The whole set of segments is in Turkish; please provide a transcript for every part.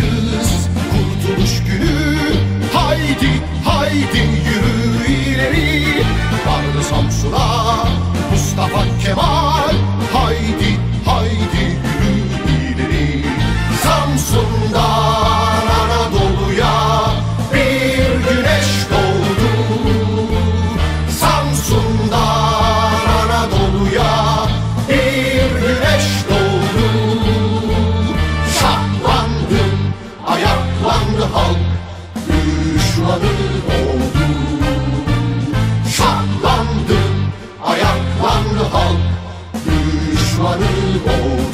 Mayıs Kurtuluş Günü. Haydi haydi yürü ileri. Vardı Samsun'a Mustafa Kemal düşmanı oldu. Şahlandı, ayaklandı halk, düşmanı oldu.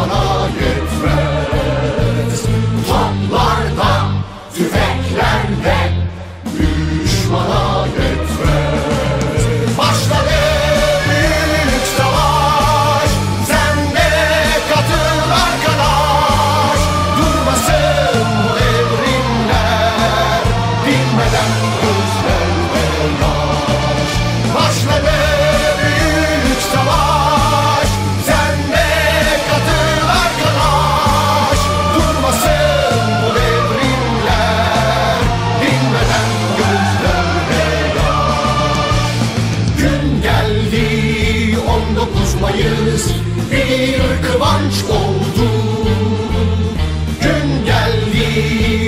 bana. 19 Mayıs bir kıvanç oldu. Gün geldi 19 Mayıs